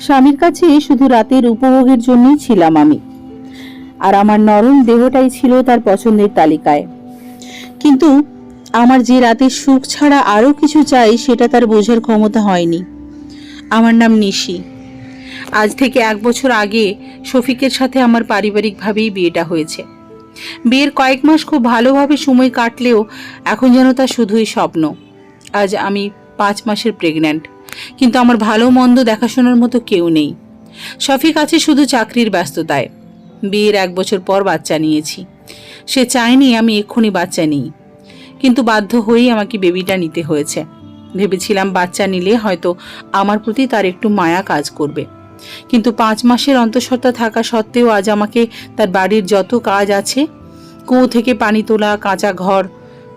স্বামীর কাছে শুধু রাতের উপভোগের জন্যই ছিলাম আমি। আর আমার নরম দেহটাই ছিল তার পছন্দের তালিকায়। কিন্তু আমার যে রাতের সুখ ছাড়া আরও কিছু চাই, সেটা তার বোঝার ক্ষমতা হয়নি। আমার নাম নিশি। আজ থেকে এক বছর আগে শফিকের সাথে আমার পারিবারিকভাবেই বিয়েটা হয়েছে। বিয়ের কয়েক মাস খুব ভালোভাবে সময় কাটলেও এখন যেন তা শুধুই স্বপ্ন। আজ আমি পাঁচ মাসের প্রেগন্যান্ট কিন্তু আমার ভালো মন্দ দেখাশোনার মতো কেউ নেই। শফিক আছে শুধু চাকরির ব্যস্ততায়। বিয়ের এক বছর পর বাচ্চা নিয়েছি। সে চায়নি আমি এক্ষুনি বাচ্চা নিই। কিন্তু বাধ্য হয়েই আমাকে বেবিটা নিতে হয়েছে। ভেবেছিলাম বাচ্চা নিলে হয়তো আমার প্রতি তার একটু মায়া কাজ করবে। কিন্তু পাঁচ মাসের অন্তঃসত্ত্বা থাকা সত্ত্বেও আজ আমাকে তার বাড়ির যত কাজ আছে, কুয়ো থেকে পানি তোলা, কাঁচা ঘর,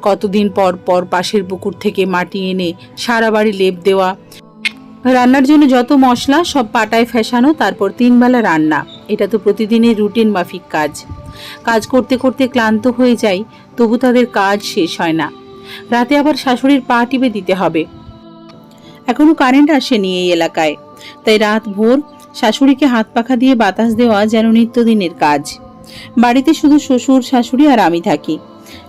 কতদিন পর পর পাশের পুকুর থেকে মাটি এনে সারা বাড়ি লেপ দেওয়া রান্নার জন্য যত মশলা, সব পাটায় ফেসানো, তারপর তিনবেলা রান্না। এটা তো প্রতিদিনের রুটিন মাফিক কাজ। কাজ করতে করতে ক্লান্ত হয়ে যাই, তবু তাদের কাজ শেষ হয় না। রাতে আবার শাশুড়ির পা টিপে দিতে হবে। এখনও কারেন্ট আসেনি এই এলাকায়। তাই রাত ভোর শাশুড়িকে হাত পাখা দিয়ে বাতাস দেওয়া যেন নিত্যদিনের কাজ। বাড়িতে শুধু শ্বশুর, শাশুড়ি আর আমি থাকি।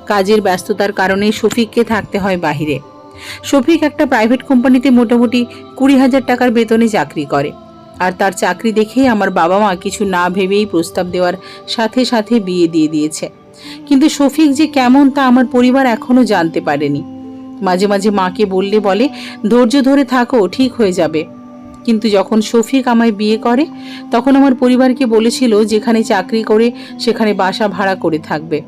কাজের ব্যস্ততার কারণে শফিককে থাকতে হয় বাহিরে। শফিক একটা প্রাইভেট কোম্পানিতে মোটামুটি কুড়ি হাজার টাকার বেতনে চাকরি করে। আর তার চাকরি দেখেই আমার বাবা মা কিছু না ভেবেই প্রস্তাব দেওয়ার সাথে সাথে বিয়ে দিয়ে দিয়েছে। কিন্তু শফিক যে কেমন তা আমার পরিবার এখনও জানতে পারেনি। মাঝে মাঝে মাকে বললে বলে, ধৈর্য ধরে থাকো, ঠিক হয়ে যাবে। কিন্তু যখন শফিক আমায় বিয়ে করে, তখন আমার পরিবারকে বলেছিল যেখানে চাকরি করে সেখানে বাসা ভাড়া করে থাকবে।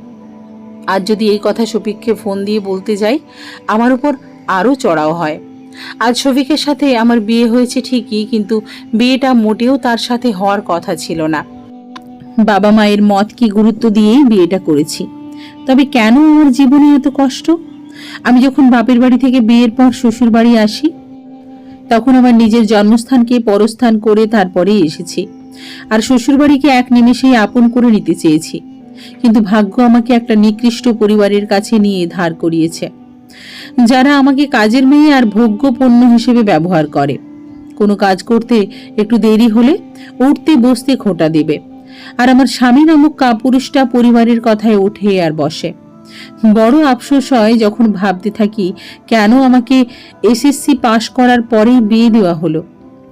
আর যদি এই কথা শফিককে ফোন দিয়ে বলতে যাই, আমার উপর আরও চড়াও হয়। আজ শফিকের সাথে আমার বিয়ে হয়েছে ঠিকই, কিন্তু বিয়েটা মোটেও তার সাথে হওয়ার কথা ছিল না। বাবা মায়ের মত কি গুরুত্ব দিয়েই বিয়েটা করেছি। তবে কেন আমার জীবনে এত কষ্ট? আমি যখন বাপের বাড়ি থেকে বিয়ের পর শ্বশুর বাড়ি আসি, তখন আমার নিজের জন্মস্থানকে পরস্থান করে তারপরেই এসেছি। আর শ্বশুরবাড়িকে এক নিমেষেই আপন করে নিতে চেয়েছি। কিন্তু ভাগ্য আমাকে একটা নিকৃষ্ট পরিবারের কাছে নিয়ে ধার করিয়েছে। যারা আমাকে কাজের মেয়ে আর ভোগ্য পণ্য হিসেবে ব্যবহার করে। কোনো কাজ করতে একটু দেরি হলে উঠতে বসতে খোটা দেবে। আর আমার স্বামী নামক কাপুরুষটা পরিবারের কথায় ওঠে আর বসে। বড় আফসোস হয় যখন ভাবতে থাকি, কেন আমাকে এসএসসি পাশ করার পরেই বিয়ে দেওয়া হলো।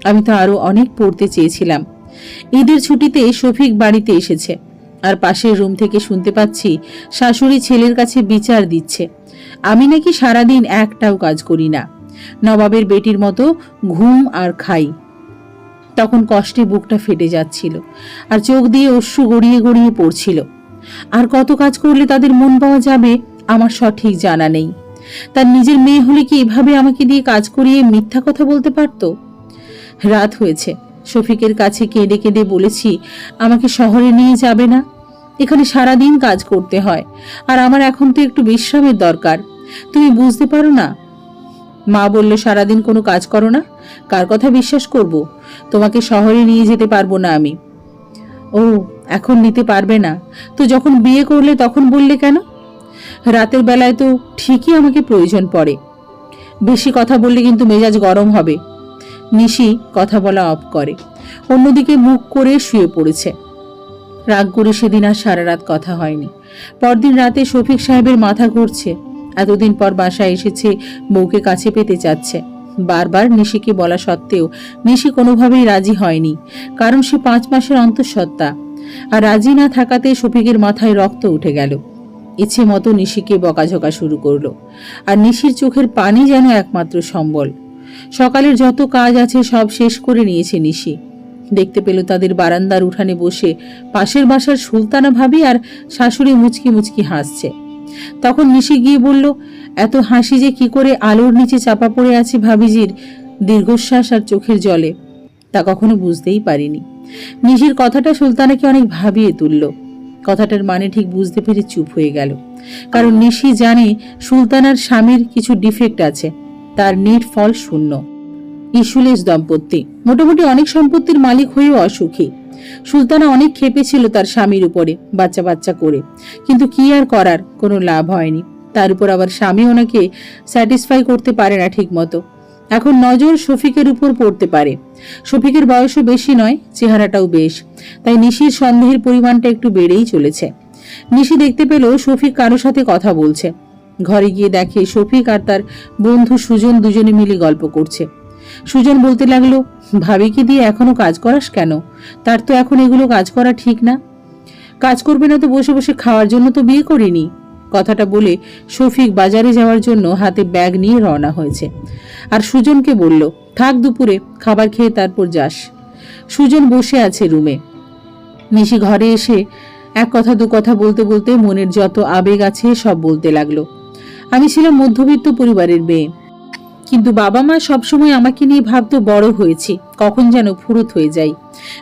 আমি তো আরও অনেক পড়তে চেয়েছিলাম। ঈদের ছুটিতে শফিক বাড়িতে এসেছে। আর পাশের রুম থেকে শুনতে পাচ্ছি শাশুড়ি ছেলের কাছে বিচার দিচ্ছে। আমি নাকি সারাদিন একটাও কাজ করি না। নবাবের বেটির মতো ঘুম আর খাই। তখন কষ্টে বুকটা ফেটে যাচ্ছিল আর চোখ দিয়ে অশ্রু গড়িয়ে গড়িয়ে পড়ছিল। আর কত কাজ করলে তাদের মন পাওয়া যাবে আমার সঠিক জানা নেই। তার নিজের মেয়ে হলে কি এভাবে আমাকে দিয়ে কাজ করিয়ে মিথ্যা কথা বলতে পারতো? রাত হয়েছে। শফিকের কাছে কেঁদে কেঁদে বলেছি, আমাকে শহরে নিয়ে যাবে না। এখানে সারাদিন কাজ করতে হয়। আর আমার এখন তো একটু বিশ্রামের দরকার। তুমি বুঝতে পারো না? মা বলল, সারাদিন কোনো কাজ করো না। কার কথা বিশ্বাস করব? তোমাকে শহরে নিয়ে যেতে পারব না আমি। ও, এখন নিতে পারবে না। তো যখন বিয়ে করলে তখন বললে কেন? রাতের বেলায় তো ঠিকই আমাকে প্রয়োজন পড়ে। বেশি কথা বললে কিন্তু মেজাজ গরম হবে। নিশি কথা বলা অফ করে। অন্যদিকে মুখ করে শুয়ে পড়েছে। রাগ করে সেদিন আর সারা রাত কথা হয়নি। পরদিন রাতে শফিক সাহেবের মাথা ঘুরছে। এতদিন পর বাসায় এসেছে, বউকে কাছে পেতে চাচ্ছে বারবার নিশিকে বলা সত্ত্বেও নিশি কোনোভাবেই রাজি হয়নি, কারণ সে পাঁচ মাসের অন্তঃসত্ত্বা। আর রাজি না থাকাতে শফিকের মাথায় রক্ত উঠে গেল। ইচ্ছে মতো নিশিকে বকাঝকা শুরু করল। আর নিশির চোখের পানি যেন একমাত্র সম্বল। সকালের যত কাজ আছে সব শেষ করে নিয়েছে নিশি। দেখতে পেল তাদের বারান্দার উঠানে বসে পাশের বাসার সুলতানা ভাবি আর শাশুড়ি মুচকি মুচকি হাসছে। তখন নিশি গিয়ে বলল, এত হাসি যে কি করে আলোর নিচে চাপা পড়ে আছে ভাবিজির দীর্ঘশ্বাস আর চোখের জলে। তা কখনো বুঝতেই পারিনি নিশির কথাটা সুলতানাকে অনেক ভাবিয়ে তুলল। কথাটার মানে ঠিক বুঝতে পেরে চুপ হয়ে গেল। কারণ নিশি জানে সুলতানার স্বামীর কিছু ডিফেক্ট আছে। তার নিট ফল শূন্য। ইসুলেশ দম্পতি, মোটামুটি অনেক সম্পত্তির মালিক হয়েও অসুখী। সুলতানা অনেক খেপেছিল তার স্বামীর উপরে বাচ্চা বাচ্চা করে। কিন্তু কি আর করার, কোনো লাভ হয়নি। তার উপর আবার স্বামী ওনাকে স্যাটিসফাই করতে পারে না ঠিক মতো এখন নজর শফিকের উপর পড়তে পারে। শফিকের বয়সও বেশি নয়, চেহারাটাও বেশ। তাই নিশির সন্দেহের পরিমাণটা একটু বেড়েই চলেছে। নিশি দেখতে পেল শফিক কারও সাথে কথা বলছে। ঘরে গিয়ে দেখে শফিক আর তার বন্ধু সুজন দুজনে মিলে গল্প করছে। সুজন বলতে লাগল, ভাবিকে দিয়ে এখনও কাজ করাস কেন? তার তো এখন এগুলো কাজ করা ঠিক না। কাজ করবে না তো বসে বসে খাওয়ার জন্য তো বিয়ে করিনি। কথাটা বলে শফিক বাজারে যাওয়ার জন্য হাতে ব্যাগ নিয়ে রওনা হয়েছে। আর সুজনকে বলল, থাক দুপুরে, খাবার খেয়ে তারপর যাস। সুজন বসে আছে রুমে। নিশি ঘরে এসে এক কথা দু কথা বলতে বলতে মনের যত আবেগ আছে সব বলতে লাগল। আমি ছিলাম মধ্যবিত্ত পরিবারের মেয়ে। কিন্তু বাবা মা সবসময় আমাকে নিয়ে ভাবতো বড় হয়েছি, কখন যেন ফুরুত হয়ে যাই।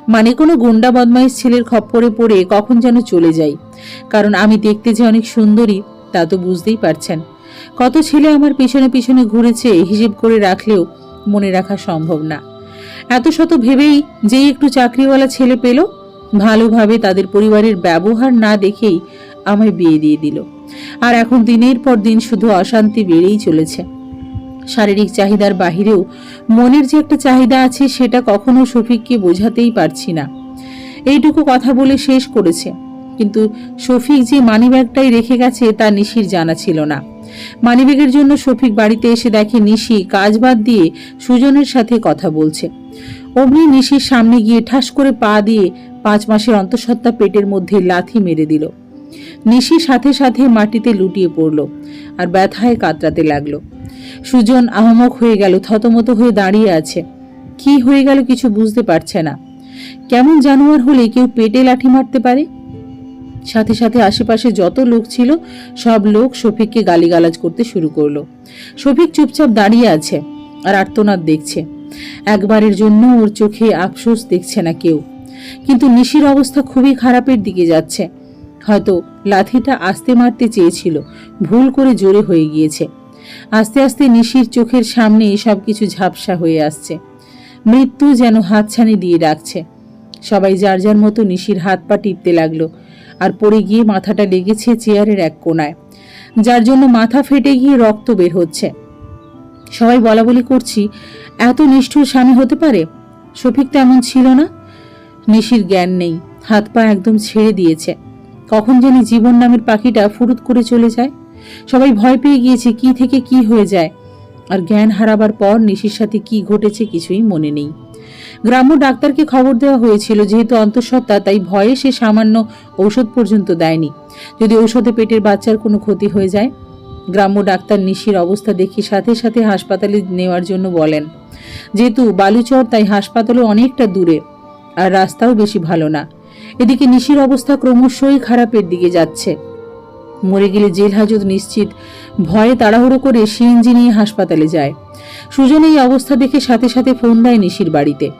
মানে কোনো গুন্ডা বদমাইশ ছেলের খপ্পরে পড়ে কখন যেন চলে যাই। কারণ আমি দেখতে যে অনেক সুন্দরী, তা তো বুঝতেই পারছেন। কত ছেলে আমার পিছনে পিছনে ঘুরেছে, হিসেব করে রাখলেও মনে রাখা সম্ভব না। এত শত ভেবেই যেই একটু চাকরিওয়ালা ছেলে পেল, ভালোভাবে তাদের পরিবারের ব্যবহার না দেখেই আমায় বিয়ে দিয়ে দিল। আর এখন দিনের পর দিন শুধু অশান্তি বেড়েই চলেছে। শারীরিক চাহিদার বাহিরেও মনের যে একটা চাহিদা আছে সেটা কখনো শফিককে বোঝাতেই পারছি না। এইটুকু কথা বলে শেষ করেছে। কিন্তু শফিক যে মানিব্যাগটাই রেখে গেছে তা নিশির জানা ছিল না। মানিব্যাগের জন্য শফিক বাড়িতে এসে দেখে নিশি কাজ বাদ দিয়ে সুজনের সাথে কথা বলছে। অমনি নিশির সামনে গিয়ে ঠাস করে পা দিয়ে পাঁচ মাসের অন্তঃসত্ত্বা পেটের মধ্যে লাথি মেরে দিল। নিশি সাথে সাথে মাটিতে লুটিয়ে পড়ল আর ব্যথায় কাতরাতে লাগল। সুজন আহমক হয়ে গেল, থতমত হয়ে দাঁড়িয়ে আছে। কি হয়ে গেল কিছু বুঝতে পারছে না। কেমন জানোয়ার হলে কেউ পেটে লাঠি মারতে পারে? সাথে সাথে আশেপাশে যত লোক ছিল, সব লোক শফিককে গালিগালাজ করতে শুরু করল। শফিক চুপচাপ দাঁড়িয়ে আছে আর আর্তনাদ দেখছে। একবারের জন্য ওর চোখে আফসোস দেখছে না কেউ। কিন্তু নিশির অবস্থা খুবই খারাপের দিকে যাচ্ছে। হয়তো লাথিটা আস্তে মারতে চেয়েছিল। ভুল করে জোরে হয়ে গিয়েছে। আস্তে আস্তে নিশির চোখের সামনে সব কিছু ঝাপসা হয়ে আসছে। মৃত্যু যেন হাতছানি দিয়ে ডাকছে। সবাই যার যার মতো নিশির হাত পা টিপতে লাগল আর পড়ে গিয়ে মাথাটা লেগেছে চেয়ারের এক কোনায়। যার জন্য মাথা ফেটে গিয়ে রক্ত বের হচ্ছে। সবাই বলা বলি করছি, এত নিষ্ঠুর স্বামী হতে পারে? শফিক তো এমন ছিল না? নিশির জ্ঞান নেই। হাত পা একদম ছেড়ে দিয়েছে। কখন জানি জীবন নামের পাখিটা ফুরুত করে চলে যায়। সবাই ভয় পেয়ে গিয়েছে কি থেকে কি হয়ে যায়। আর জ্ঞান হারাবার পর নিশির সাথে কি ঘটেছে কিছুই মনে নেই। গ্রাম্য ডাক্তারকে খবর দেওয়া হয়েছিল, যেহেতু অন্তঃসত্ত্বা, তাই ভয়ে সে সামান্য ঔষধ পর্যন্ত দেয়নি। যদি ঔষধে পেটের বাচ্চার কোনো ক্ষতি হয়ে যায়, গ্রাম্য ডাক্তার নিশির অবস্থা দেখে সাথে সাথে হাসপাতালে নেওয়ার জন্য বলেন, যেহেতু বালুচর, তাই হাসপাতালও অনেকটা দূরে, আর রাস্তাও বেশি ভালো না। এদিকে নিশির অবস্থা ক্রমশই খারাপের দিকে যাচ্ছে। মরে গেলে জেল হাজত নিশ্চিত। ভয়ে তাড়াহুড়ো করে সিএনজি নিয়ে হাসপাতালে যায়। সুজন এই অবস্থা দেখে সাথে সাথে ফোন দেয় নিশির বাড়িতে।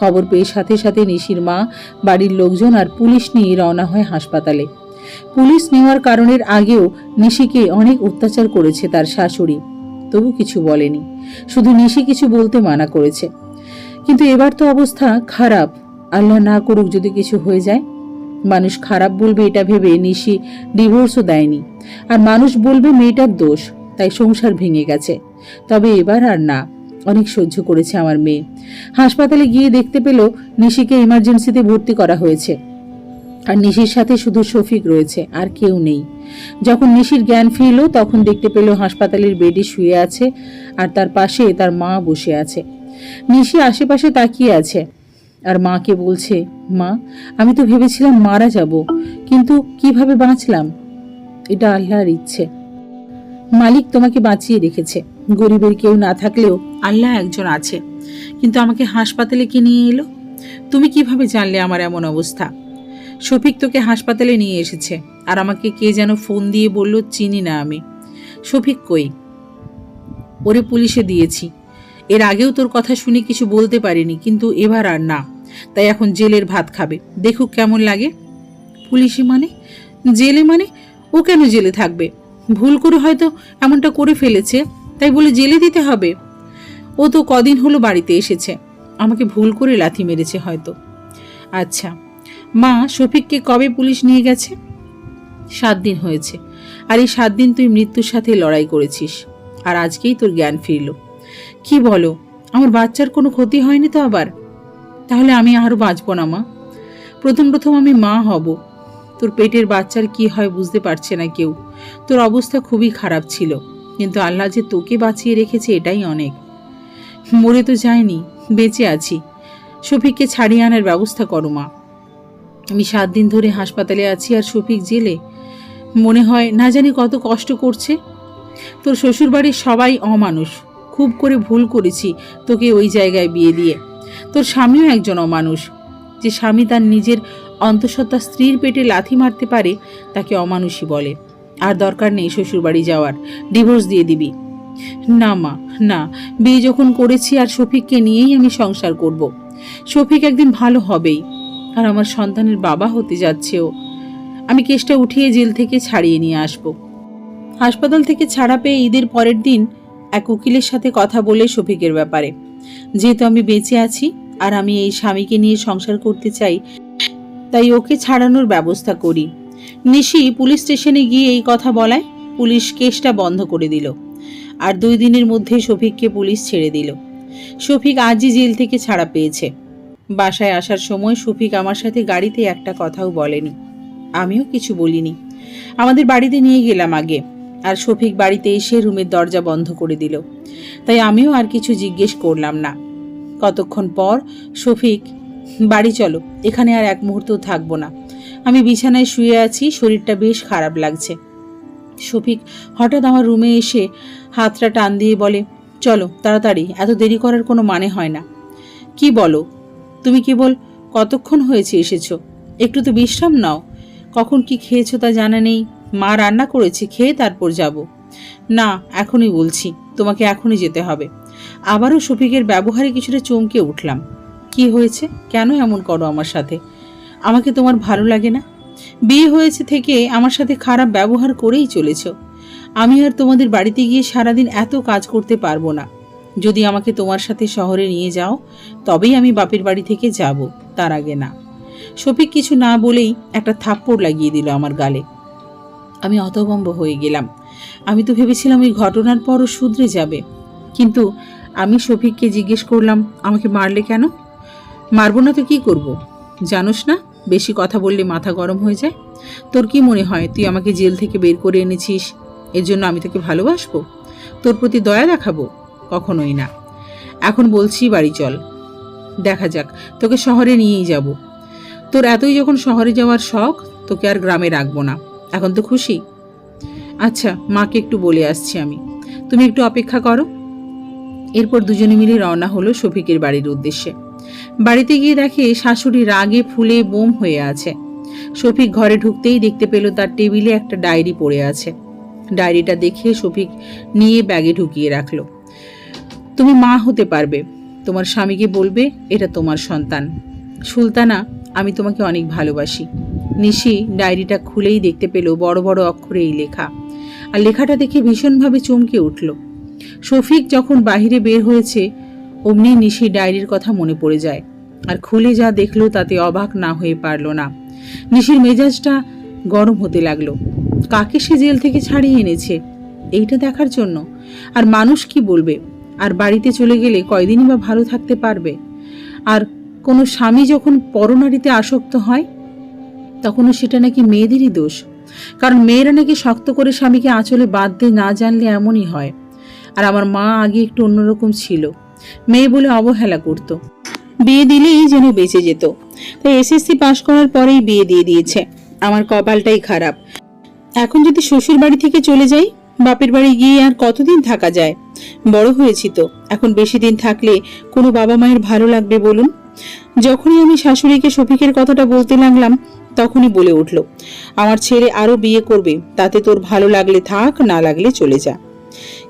খবর পেয়ে সাথে সাথে নিশির মা, বাড়ির লোকজন আর পুলিশ নিয়ে রওনা হয় হাসপাতালে। পুলিশ নেওয়ার কারণের আগেও নিশিকে অনেক অত্যাচার করেছে তার শাশুড়ি। তবু কিছু বলেনি। শুধু নিশি কিছু বলতে মানা করেছে। কিন্তু এবার তো অবস্থা খারাপ। আল্লাহ না করুক যদি কিছু হয়ে যায়, মানুষ খারাপ বলবে এটা ভেবে নিশি ডিভোর্সও দেয়নি। আর মানুষ বলবে মেয়েটার দোষ, তাই সংসার ভেঙে গেছে। তবে এবার আর না, অনেক সহ্য করেছে আমার মেয়ে। হাসপাতালে গিয়ে দেখতে পেল নিশিকে ইমার্জেন্সিতে ভর্তি করা হয়েছে। আর নিশির সাথে শুধু শফিক রয়েছে, আর কেউ নেই। যখন নিশির জ্ঞান ফিরল, তখন দেখতে পেল হাসপাতালের বেডে শুয়ে আছে, আর তার পাশে তার মা বসে আছে। নিশি আশেপাশে তাকিয়ে আছে। আর মাকে বলছে, মা, আমি তো ভেবেছিলাম মারা যাব, কিন্তু কীভাবে বাঁচলাম? এটা আল্লাহর ইচ্ছে। মালিক তোমাকে বাঁচিয়ে রেখেছে। গরিবের কেউ না থাকলেও আল্লাহ একজন আছে। কিন্তু আমাকে হাসপাতালে কে নিয়ে এলো? তুমি কীভাবে জানলে আমার এমন অবস্থা? শফিক তোকে হাসপাতালে নিয়ে এসেছে, আর আমাকে কে যেন ফোন দিয়ে বলল, চিনি না আমি। শফিক কই? ওরে পুলিশে দিয়েছি। এর আগেও তোর কথা শুনে কিছু বলতে পারিনি, কিন্তু এবার আর না। তাই এখন জেলের ভাত খাবে। দেখুক কেমন লাগে। পুলিশি মানে? জেলে মানে? ও কেন জেলে থাকবে? ভুল করে হয়তো এমনটা করে ফেলেছে, তাই বলে জেলে দিতে হবে। ও তো কদিন হলো বাড়িতে এসেছে। আমাকে ভুল করে লাথি মেরেছে হয়তো। আচ্ছা মা, শফিককে কবে পুলিশ নিয়ে গেছে? সাত দিন হয়েছে। আর এই সাত দিন তুই মৃত্যুর সাথে লড়াই করেছিস। আর আজকেই তোর জ্ঞান ফিরল। কি বলো, আমার বাচ্চার কোনো ক্ষতি হয়নি তো আবার? তাহলে আমি আরও বাঁচব না, মা। প্রথম প্রথম আমি মা হব। তোর পেটের বাচ্চার কি হয় বুঝতে পারছে না কেউ। তোর অবস্থা খুবই খারাপ ছিল, কিন্তু আল্লাহ যে তোকে বাঁচিয়ে রেখেছে এটাই অনেক। মরে তো যায়নি, বেঁচে আছি। শফিককে ছাড়িয়ে আনার ব্যবস্থা করো, মা। আমি সাত দিন ধরে হাসপাতালে আছি আর শফিক জেলে। মনে হয় না জানি কত কষ্ট করছে। তোর শ্বশুরবাড়ির সবাই অমানুষ। খুব করে ভুল করেছি তোকে ওই জায়গায় বিয়ে দিয়ে। তোর স্বামীও একজন অমানুষ। যে স্বামী তার নিজের অন্তঃসত্ত্বা স্ত্রীর পেটে লাথি মারতে পারে, তাকে অমানুষই বলে। আর দরকার নেই শ্বশুরবাড়ি যাওয়ার, ডিভোর্স দিয়ে দিবি। না মা, না, বিয়ে যখন করেছি আর শফিককে নিয়েই আমি সংসার করব। শফিক একদিন ভালো হবেই, আর আমার সন্তানের বাবা হতে যাচ্ছেও আমি কেসটা উঠিয়ে জেল থেকে ছাড়িয়ে নিয়ে আসব। হাসপাতাল থেকে ছাড়া পেয়ে ঈদের পরের দিন এক উকিলের সাথে কথা বলে শফিকের ব্যাপারে। যেহেতু আমি বেঁচে আছি আর আমি এই স্বামীকে নিয়ে সংসার করতে চাই, তাই ওকে ছাড়ানোর ব্যবস্থা করি। নিশি পুলিশ স্টেশনে গিয়ে এই কথা বলায়, পুলিশ কেসটা বন্ধ করে দিল। আর দুই দিনের মধ্যে শফিককে পুলিশ ছেড়ে দিল। শফিক আজই জেল থেকে ছাড়া পেয়েছে। বাসায় আসার সময় শফিক আমার সাথে গাড়িতে একটা কথাও বলেনি। আমিও কিছু বলিনি। আমাদের বাড়িতে নিয়ে গেলাম আগে। আর শফিক বাড়িতে এসে রুমের দরজা বন্ধ করে দিল। তাই আমিও আর কিছু জিজ্ঞেস করলাম না। কতক্ষণ পর? শফিক, বাড়ি চলো, এখানে আর এক মুহূর্ত থাকব না। আমি বিছানায় শুয়ে আছি, শরীরটা বেশ খারাপ লাগছে। শফিক হঠাৎ আমার রুমে এসে হাতটা টান দিয়ে বলে, চলো, তাড়াতাড়ি, এত দেরি করার কোনো মানে হয় না। কি বলো? তুমি কেবল কতক্ষণ হয়েছে এসেছ? একটু তো বিশ্রাম নাও। কখন কি খেয়েছো তা জানা নেই। মা রান্না করেছে, খেয়ে তারপর যাব। না, এখনই বলছি, তোমাকে এখনই যেতে হবে। আবারও শফিকের ব্যবহারে কিছুটা চমকে উঠলাম। কি হয়েছে? কেন এমন করো আমার সাথে? আমাকে তোমার ভালো লাগে না? বিয়ে হয়েছে থেকে আমার সাথে খারাপ ব্যবহার করেই চলেছ। আমি আর তোমাদের বাড়িতে গিয়ে সারাদিন এত কাজ করতে পারব না। যদি আমাকে তোমার সাথে শহরে নিয়ে যাও, তবেই আমি বাপের বাড়ি থেকে যাব, তার আগে না। শফিক কিছু না বলেই একটা থাপ্পড় লাগিয়ে দিল আমার গালে। আমি হতভম্ব হয়ে গেলাম। আমি তো ভেবেছিলাম ওই ঘটনার পরও শুধরে যাবে। কিন্তু আমি শফিককে জিজ্ঞেস করলাম, আমাকে মারলে কেন? মারবো না তো কি করব। জানোস না, বেশি কথা বললে মাথা গরম হয়ে যায়। তোর কি মনে হয়, তুই আমাকে জেল থেকে বের করে এনেছিস? এর জন্য আমি তোকে ভালোবাসবো? তোর প্রতি দয়া দেখাবো? কখনোই না। এখন বলছি, বাড়ি চল। দেখা যাক, তোকে শহরে নিয়েই যাব। তোর এতই যখন শহরে যাওয়ার শখ, তোকে আর গ্রামে রাখব না। এখন তো খুশি? আচ্ছা মাকে একটু বলে আসছি আমি। তুমি একটু অপেক্ষা করো। এরপর দুজনে মিলে রওনা হলো শফিকের বাড়ির উদ্দেশ্যে। বাড়িতে গিয়ে দেখে শাশুড়ি রাগে ফুলে বোম হয়ে আছে। শফিক ঘরে ঢুকতেই দেখতে পেল তার টেবিলে একটা ডায়েরি পড়ে আছে। ডায়েরিটা দেখে শফিক নিয়ে ব্যাগে ঢুকিয়ে রাখল। তুমি মা হতে পারবে। তোমার স্বামীকে বলবে, এটা তোমার সন্তান। সুলতানা, আমি তোমাকে অনেক ভালোবাসি। নিশি ডায়েরিটা খুলেই দেখতে পেল বড় বড় অক্ষরে এই লেখা। আর লেখাটা দেখে ভীষণভাবে চমকে উঠল। শফিক যখন বাহিরে বের হয়েছে, অমনি নিশি ডায়েরির কথা মনে পড়ে যায়। আর খুলে যা দেখল তাতে অবাক না হয়ে পারল না। নিশির মেজাজটা গরম হতে লাগল। কাকে সে জেল থেকে ছাড়িয়ে এনেছে? এইটা দেখার জন্য। আর মানুষ কি বলবে? আর বাড়িতে চলে গেলে কয়দিনই বা ভালো থাকতে পারবে? আর কোনো স্বামী যখন পরনারীতে আসক্ত হয়, তখনও সেটা নাকি মেয়েদেরই দোষ। কারণ মেয়েরা নাকি শক্ত করে স্বামীকে আঁচলে বাঁধতে না জানলে এমনই হয়। আর আমার মা আগে একটু অন্যরকম ছিল। মেয়ে বলে অবহেলা করত। বিয়ে দিলেই যেন বেঁচে যেত। তাই এসএসসি পাশ করার পরেই বিয়ে দিয়ে দিয়েছে। আমার কপালটাই খারাপ। এখন যদি শ্বশুর বাড়ি থেকে চলে যাই, বাপের বাড়ি গিয়ে আর কতদিন থাকা যায়? বড় হয়েছি তো। এখন বেশি দিন থাকলে কোনো বাবা মায়ের ভালো লাগবে বলুন? যখনই আমি শাশুড়িকে শফিকের কথাটা বলতে লাগলাম, তখনই বলে উঠল, আমার ছেলে আরও বিয়ে করবে, তাতে তোর ভালো লাগলে থাক, না লাগলে চলে যা।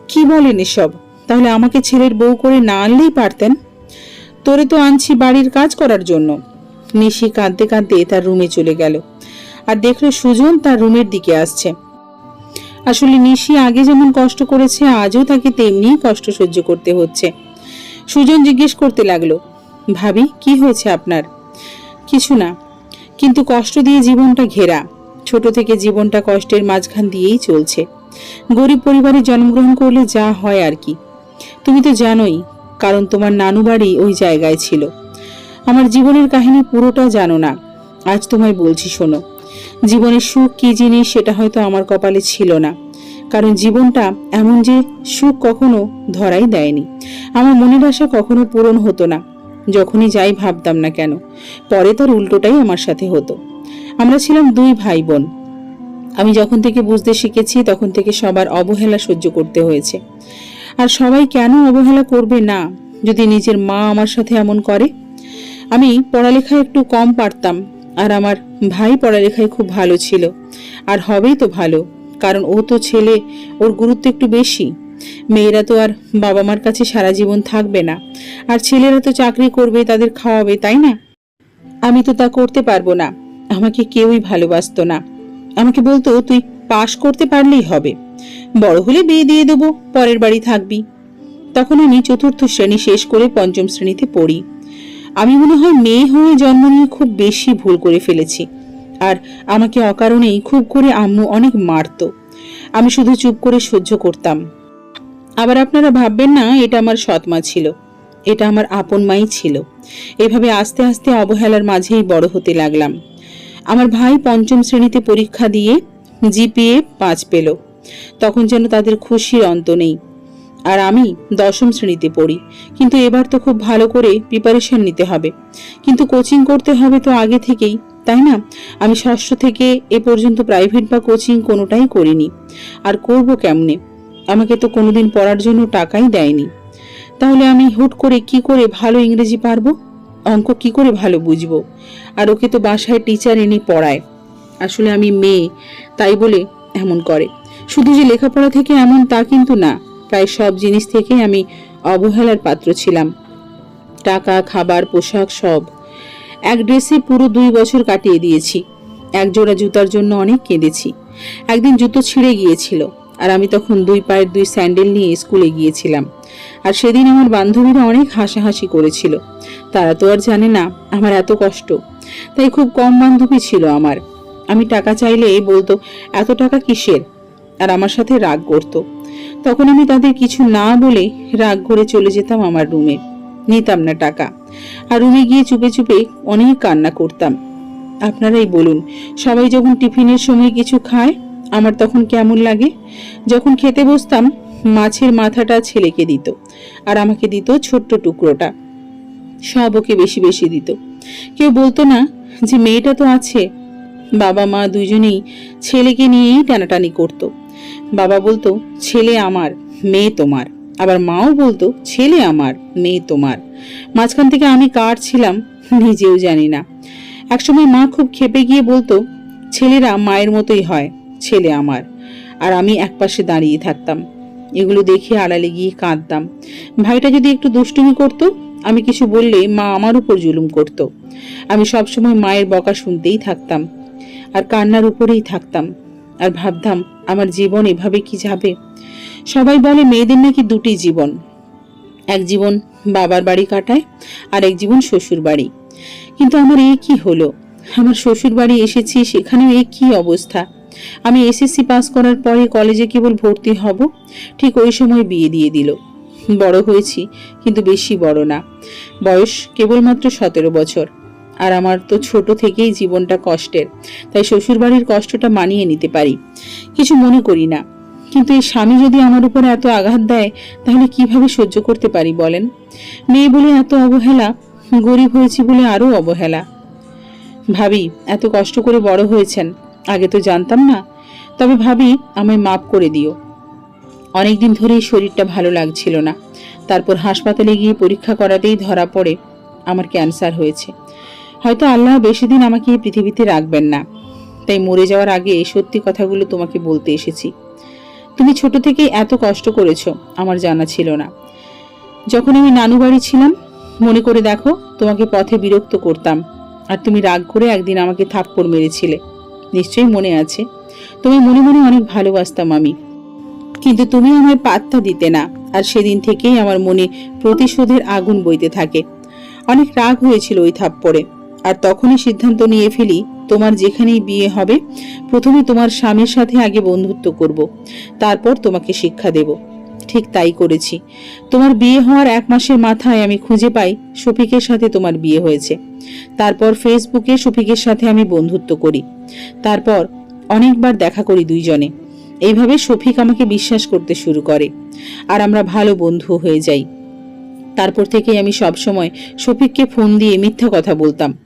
কি বলেন এসব? তাহলে আমাকে ছেলের বউ করে না আনলেই পারতেন? তোরে তো আনছি বাড়ির কাজ করার জন্য। নিশি কাঁদতে কাঁদতে তার রুমে চলে গেল আর দেখল সুজন তার রুমের দিকে আসছে। আসলে নিশি আগে যেমন কষ্ট করেছে, আজও তাকে তেমনি কষ্ট সহ্য করতে হচ্ছে। সুজন জিজ্ঞেস করতে লাগল, ভাবি, কি হয়েছে আপনার? কিছু না, কিন্তু কষ্ট দিয়ে জীবনটা ঘেরা। ছোট থেকে জীবনটা কষ্টের মাঝখান দিয়েই চলছে। গরিব পরিবারে জন্মগ্রহণ করলে যা হয় আর কি। তুমি তো জানোই, কারণ তোমার নানু বাড়ি ওই জায়গায় ছিল। আমার জীবনের কাহিনী পুরোটা জানো না। আজ তোমায় বলছি শোনো, জীবনের সুখ কী জিনিস সেটা হয়তো আমার কপালে ছিল না। কারণ জীবনটা এমন যে সুখ কখনো ধরাই দেয়নি। আমার মনের আশা কখনো পূরণ হতো না, যখনই যাই ভাবতাম না কেন। পরে তার উল্টোটাই আমার সাথে হতো। আমরা ছিলাম দুই ভাই বোন। আমি যখন থেকে বুঝতে শিখেছি, তখন থেকে সবার অবহেলা সহ্য করতে হয়েছে। আর সবাই কেন অবহেলা করবে না, যদি নিজের মা আমার সাথে এমন করে? আমি পড়ালেখায় একটু কম পারতাম, আর আমার ভাই পড়ালেখায় খুব ভালো ছিল। আর হবেই তো ভালো, কারণ ও তো ছেলে, ওর গুরুত্ব একটু বেশি। মেয়েরা তো আর বাবা মার কাছে সারা জীবন থাকবে না, আর ছেলেরা তো চাকরি করবে, তাদের খাওয়াবে, তাই না? আমি তো তা করতে পারব না, আমাকে কেউই ভালোবাসতো না। আমাকে বলতো, তুই পাশ করতে পারলেই হবে। বড় হলে বিয়ে দিয়ে দেবো, পরের বাড়ি থাকবি। তখন আমি চতুর্থ শ্রেণি শেষ করে পঞ্চম শ্রেণীতে পড়ি। আমি মনে হয় মেয়ে হয়ে জন্ম নিয়ে খুব বেশি ভুল করে ফেলেছি। আর আমাকে অকারণেই খুব করে আম্মু অনেক মারতো। আমি শুধু চুপ করে সহ্য করতাম। আবার আপনারা ভাববেন না, এটা আমার সৎমা ছিল। এটা আমার আপন মাই ছিল। এভাবে আস্তে আস্তে অবহেলার মাঝেই বড় হতে লাগলাম। আমার ভাই পঞ্চম শ্রেণীতে পরীক্ষা দিয়ে জিপিএ পাঁচ পেল। তখন যেন তাদের খুশির অন্ত নেই। আর আমি দশম শ্রেণীতে পড়ি, কিন্তু এবার তো খুব ভালো করে প্রিপারেশন নিতে হবে। কিন্তু কোচিং করতে হবে তো আগে থেকেই, তাই না? আমি ষষ্ঠ থেকে এ পর্যন্ত প্রাইভেট বা কোচিং কোনোটাই করিনি। আর করব কেমনে? আমাকে তো কোনোদিন পড়ার জন্য টাকাই দেয়নি। তাহলে আমি হুট করে কি করে ভালো ইংরেজি পারব? অঙ্ক কি করে ভালো বুঝব? আর ওকে তো বাসায় টিচার এনে পড়ায়। আসলে আমি মেয়ে, তাই বলে এমন করে। শুধু যে লেখাপড়া থেকে এমন তা কিন্তু না, প্রায় সব জিনিস থেকে আমি অবহেলার পাত্র ছিলাম। টাকা, খাবার, পোশাক, সব। এক ড্রেসে পুরো দুই বছর কাটিয়ে দিয়েছি। একজোড়া জুতার জন্য অনেক কেঁদেছি। একদিন জুতো ছিঁড়ে গিয়েছিল। আর আমি তখন দুই পায়ের দুই স্যান্ডেল নিয়ে স্কুলে গিয়েছিলাম। আর সেদিন আমার বান্ধবীরা অনেক হাসাহাসি করেছিল। তারা তো আর জানে না আমার এত কষ্ট। তাই খুব কম বান্ধবী ছিল আমার। আমি টাকা চাইলে বলতো, এত টাকা কিসের? আর আমার সাথে রাগ করতো। তখন আমি তাদের কিছু না বলে রাগ করে চলে যেতাম আমার রুমে। নিতাম না টাকা। আর রুমে গিয়ে চুপে চুপে অনেক কান্না করতাম। আপনারাই বলুন, সবাই যখন টিফিনের সময় কিছু খায় আমার তখন কেমন লাগে? যখন খেতে বসতাম, মাছের মাথাটা ছেলেকে দিত আর আমাকে দিত ছোট্ট টুকরোটা। সব ওকে বেশি বেশি দিত। কেউ বলতো না যে মেয়েটা তো আছে। বাবা, মা দুজনেই ছেলেকে নিয়েই টানাটানি করত। বাবা বলতো, ছেলে আমার, মেয়ে তোমার। আবার মাও বলতো, ছেলে আমার, মেয়ে তোমার। মাঝখান থেকে আমি কার ছিলাম নিজেও জানি না। একসময় মা খুব খেপে গিয়ে বলতো, ছেলেরা মায়ের মতোই হয়। ছেলে আমার। আর আমি একপাশে দাঁড়িয়ে থাকতাম। এগুলো দেখে আড়ালে গিয়ে কাঁদতাম। ভাইটা যদি একটু দুষ্টুমি করতো, আমি কিছু বললে মা আমার উপর জুলুম করত। আমি সবসময় মায়ের বকা শুনতেই থাকতাম। আর কান্নার উপরেই থাকতাম। আর ভাবতাম, আমার জীবন এভাবে কি যাবে? সবাই বলে মেয়েদের নাকি দুটি জীবন। এক জীবন বাবার বাড়ি কাটায়, আর এক জীবন শ্বশুর বাড়ি। কিন্তু আমার এ কি হলো? আমার শ্বশুর বাড়ি এসেছি, সেখানেও এ কি অবস্থা? আমি এসএসসি পাস করার পরে কলেজে কেবল ভর্তি হব। ঠিক ওই সময় বিয়ে দিয়ে দিল। বড় হয়েছি, কিন্তু বেশি বড় না। বয়স কেবলমাত্র সতেরো বছর। আর আমার তো ছোট থেকেই জীবনটা কষ্টের, তাই শ্বশুরবাড়ির কষ্টটা মানিয়ে নিতে পারি। কিছু মনে করি না। কিন্তু এই স্বামী যদি আমার উপর এত আঘাত দেয়, তাহলে কীভাবে সহ্য করতে পারি বলেন? মেয়ে বলে এত অবহেলা, গরিব হয়েছি বলে আরও অবহেলা। ভাবি, এত কষ্ট করে বড় হয়েছেন। আগে তো জানতাম না, তবে ভাবি আমায় মাপ করে দিও। অনেকদিন ধরেই শরীরটা ভালো লাগছিল না। তারপর হাসপাতালে গিয়ে পরীক্ষা করাতেই ধরা পড়ে আমার ক্যান্সার হয়েছে। হয়তো আল্লাহ বেশি দিন আমাকে এই পৃথিবীতে রাখবেন না। তাই মরে যাওয়ার আগে এই সত্যি কথাগুলো তোমাকে বলতে এসেছি। তুমি ছোট থেকেই এত কষ্ট করেছ, আমার জানা ছিল না। যখন আমি নানু বাড়ি ছিলাম, মনে করে দেখো তোমাকে পথে বিরক্ত করতাম। আর তুমি রাগ করে একদিন আমাকে থাপ্পড় মেরেছিলে। নিশ্চয়ই মনে আছে। তুমি মনে মনে অনেক ভালোবাসতাম আমি কিন্তু তুমি আমায় পাত্তা দিতে না, আর সেদিন থেকেই আমার মনে প্রতিশোধের আগুন বইতে থাকে। অনেক রাগ হয়েছিল ওই থাপ্পড়ে, আর তখনই সিদ্ধান্ত নিয়ে ফেলি, তোমার যেখানেই বিয়ে হবে, প্রথমে তোমার স্বামীর সাথে আগে বন্ধুত্ব করব, তারপর তোমাকে শিক্ষা দেব। ঠিক তাই করেছি। তোমার বিয়ে হওয়ার এক মাসের মাথায় আমি খুঁজে পাই শফিকের সাথে তোমার বিয়ে হয়েছে। তারপর ফেসবুকে শফিকের সাথে আমি বন্ধুত্ব করি। তারপর অনেকবার দেখা করি দুইজনে। এইভাবে শফিক আমাকে বিশ্বাস করতে শুরু করে। আর আমরা ভালো বন্ধু হয়ে যাই। তারপর থেকেই আমি সবসময় শফিককে ফোন দিয়ে মিথ্যা কথা বলতাম।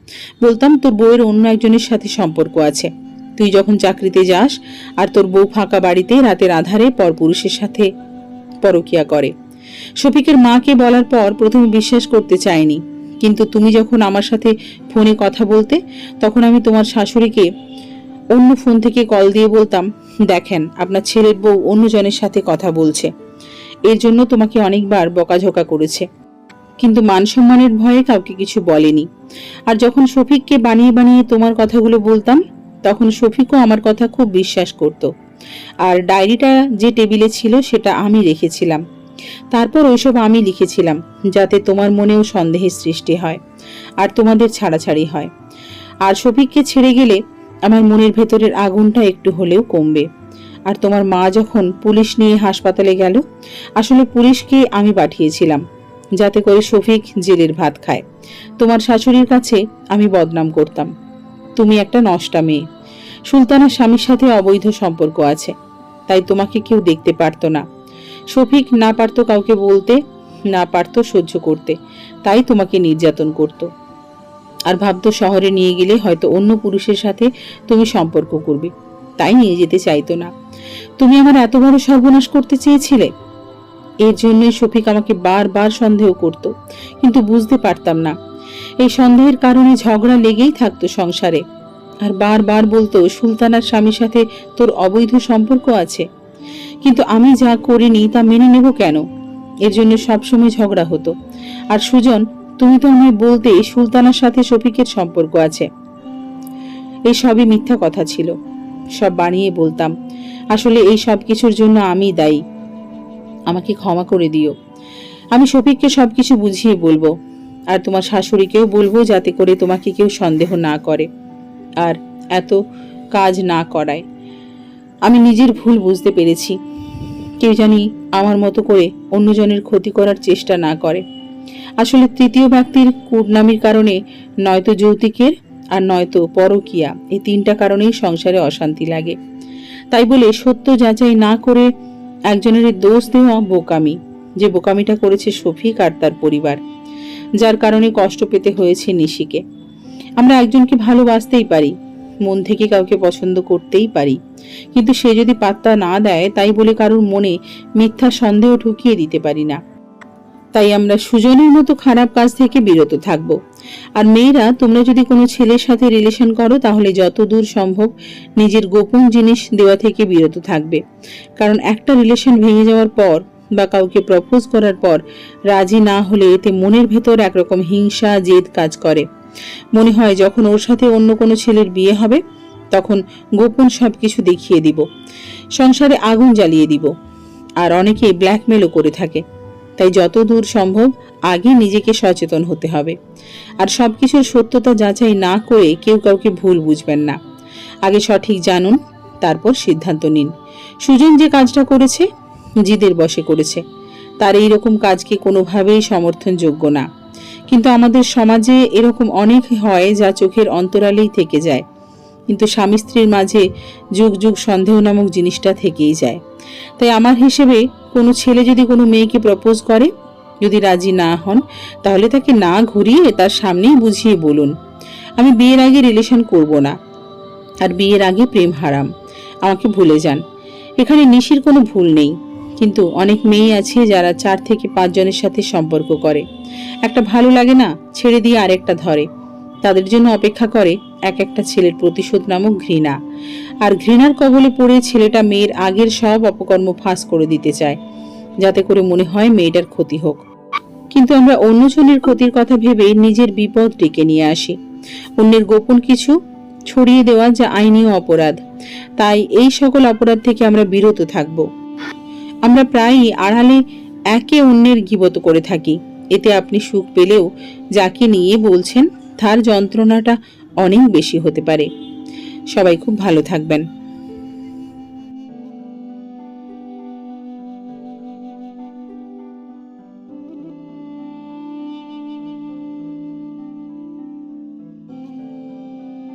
বলতাম, তোর বউয়ের অন্য একজনের সাথে সম্পর্ক আছে। তুই যখন চাকরিতে যাস আর তোর বউ ফাঁকা বাড়িতে রাতের আধারে পরপুরুষের সাথে পরকিয়া করে। শফিকের মাকে বলার পর প্রথমে বিশ্বাস করতে চাইনি। কিন্তু তুমি যখন আমার সাথে ফোনে কথা বলতে, তখন আমি তোমার শাশুড়িকে অন্য ফোন থেকে কল দিয়ে বলতাম, দেখেন, আপনার ছেলের বউ অন্যজনের সাথে কথা বলছে। এর জন্য তোমাকে অনেকবার বকাঝোকা করেছে। কিন্তু মান সম্মানের ভয়ে কাউকে কিছু বলেনি। আর যখন শফিককে বানিয়ে বানিয়ে তোমার কথাগুলো বলতাম, তখন শফিকও আমার কথা খুব বিশ্বাস করত। আর ডায়েরিটা যে টেবিলে ছিল সেটা আমি রেখেছিলাম। তারপর ওইসব আমি লিখেছিলাম, যাতে তোমার মনেও সন্দেহের সৃষ্টি হয় আর তোমাদের ছাড়াছাড়ি হয়। আর শফিককে ছেড়ে গেলে আমার মনের ভেতরের আগুনটা একটু হলেও কমবে। আর তোমার মা যখন পুলিশ নিয়ে হাসপাতালে গেল, আসলে পুলিশকে আমি পাঠিয়েছিলাম, যাতে করে শফিক জেলের ভাত খায়। তোমার শাশুড়ির কাছে আমি বদনাম করতাম। তুমি একটা নষ্টা মেয়ে। সুলতানার স্বামীর সাথে অবৈধ সম্পর্ক আছে, তাই তোমাকে কেউ দেখতে পারতো না। শফিক না পারতো কাউকে বলতে, না পারতো সহ্য করতে, তাই তোমাকে নির্যাতন করত। আর ভাবতো শহরে নিয়ে গেলে হয়তো অন্য পুরুষের সাথে তুমি সম্পর্ক করবে, তাই নিয়ে যেতে চাইতো না। তুমি আমার এত বড় সর্বনাশ করতে চেয়েছিলে? এর জন্যই শফিক আমাকে বারবার সন্দেহ করত, কিন্তু বুঝতে পারতাম না। এই সন্দেহের কারণে ঝগড়া লেগেই থাকতো সংসারে। আর বারবার বলতো, সুলতানার স্বামীর সাথে তোর অবৈধ সম্পর্ক আছে। কিন্তু আমি যা করিনি তা মেনে নেব কেন? এর জন্য সবসময় ঝগড়া হতো। আর সুজন, তুমি তো আমায় বলতে সুলতানার সাথে শফিকের সম্পর্ক আছে। এই সবই মিথ্যা কথা ছিল। সব বানিয়ে বলতাম, আসলে এই সব কিছুর জন্য আমি দায়ী। আমাকে ক্ষমা করে দিও। আমি শফিককে সবকিছু বুঝিয়ে বলব। আর তোমার শাশুড়িকেও বলব যাতে করে তোমাকে কেউ সন্দেহ না করে। আর এত কাজ না করায়। আমি নিজের ভুল বুঝতে পেরেছি। কেউ জানি আমার মতো করে অন্যজনের ক্ষতি করার চেষ্টা না করে। আসলে তৃতীয় ব্যক্তির কূটনামির কারণে নয়তো যৌতুকের আর নয়তো পরকিয়া এই তিনটা কারণেই সংসারে অশান্তি লাগে। তাই বলে সত্য যাচাই না করে একজনের দোষ দেওয়া বোকামি, যে বোকামিটা করেছে শফিক আর তার পরিবার, যার কারণে কষ্ট পেতে হয়েছে নিশিকে। আমরা একজনকে ভালোবাসতেই পারি, মন থেকে কাউকে পছন্দ করতেই পারি। কিন্তু সে যদি পাত্তা না দেয়, তাই বলে কারোর মনে মিথ্যা সন্দেহ ঢুকিয়ে দিতে পারি না। তাই আমরা সুজনের মতো খারাপ কাজ থেকে বিরত থাকব। আর মেয়েরা, তোমরা যদি কোনো ছেলের সাথে রিলেশন করো, তাহলে যত দূর সম্ভব নিজের গোপন জিনিস দেওয়া থেকে বিরত থাকবে। কারণ একটা রিলেশন ভেঙে যাওয়ার পর বা কাউকে প্রপোজ করার পর, রাজি না হলে এতে মনের ভেতর একরকম হিংসা, জেদ কাজ করে। মনে হয় যখন ওর সাথে অন্য কোনো ছেলের বিয়ে হবে, তখন গোপন সব কিছু দেখিয়ে দিব। সংসারে আগুন জ্বালিয়ে দিব। আর অনেকে ব্ল্যাকমেলও করে থাকে। তাই যত দূর সম্ভব আগে নিজেকে সচেতন হতে হবে। আর সব কিছুর সত্যতা যাচাই না করে কেউ কাউকে ভুল বুঝবেন না। আগে সঠিক জানুন, তারপর সিদ্ধান্ত নিন। সুজন যে কাজটা করেছে, জিদের বসে করেছে। তার এই রকম কাজকে কোনোভাবেই সমর্থনযোগ্য না। কিন্তু আমাদের সমাজে এরকম অনেক হয় যা চোখের অন্তরালেই থেকে যায়। কিন্তু স্বামী স্ত্রীর মাঝে যুগ যুগ সন্দেহ নামক জিনিসটা থেকেই যায়। তাই আমার হিসেবে কোনো ছেলে যদি কোনো মেয়েকে প্রপোজ করে, যদি রাজি না হন, তাহলে তাকে না ঘুরিয়ে তার সামনেই বুঝিয়ে বলুন, আমি বিয়ের আগে রিলেশন করব না। আর বিয়ের আগে প্রেম হারাম। আমাকে ভুলে যান। এখানে নিশির কোনো ভুল নেই। কিন্তু অনেক মেয়ে আছে যারা চার থেকে পাঁচ জনের সাথে সম্পর্ক করে। একটা ভালো লাগে না, ছেড়ে দিয়ে আরেকটা ধরে। তাদের জন্য অপেক্ষা করে এক একটা ছেলের প্রতিশোধ নামক ঘৃণা। আর ঘৃণার কবলে পড়ে ছেলেটা মেয়ের আগের সব অপকর্ম ফাঁস করে দিতে চায়, যাতে করে মনে হয় মেয়েটার ক্ষতি হোক। কিন্তু আমরা অন্যজনের ক্ষতির কথা ভেবে নিজের বিপদ ডেকে নিয়ে আসি। অন্যের গোপন কিছু ছড়িয়ে দেওয়া যা আইনি অপরাধ। তাই এই সকল অপরাধ থেকে আমরা বিরত থাকব। আমরা প্রায়ই আড়ালে একে অন্যের গিবত করে থাকি। এতে আপনি সুখ পেলেও যাকে নিয়ে বলছেন, তার যন্ত্রণাটা অনেক বেশি হতে পারে। সবাই খুব ভালো থাকবেন।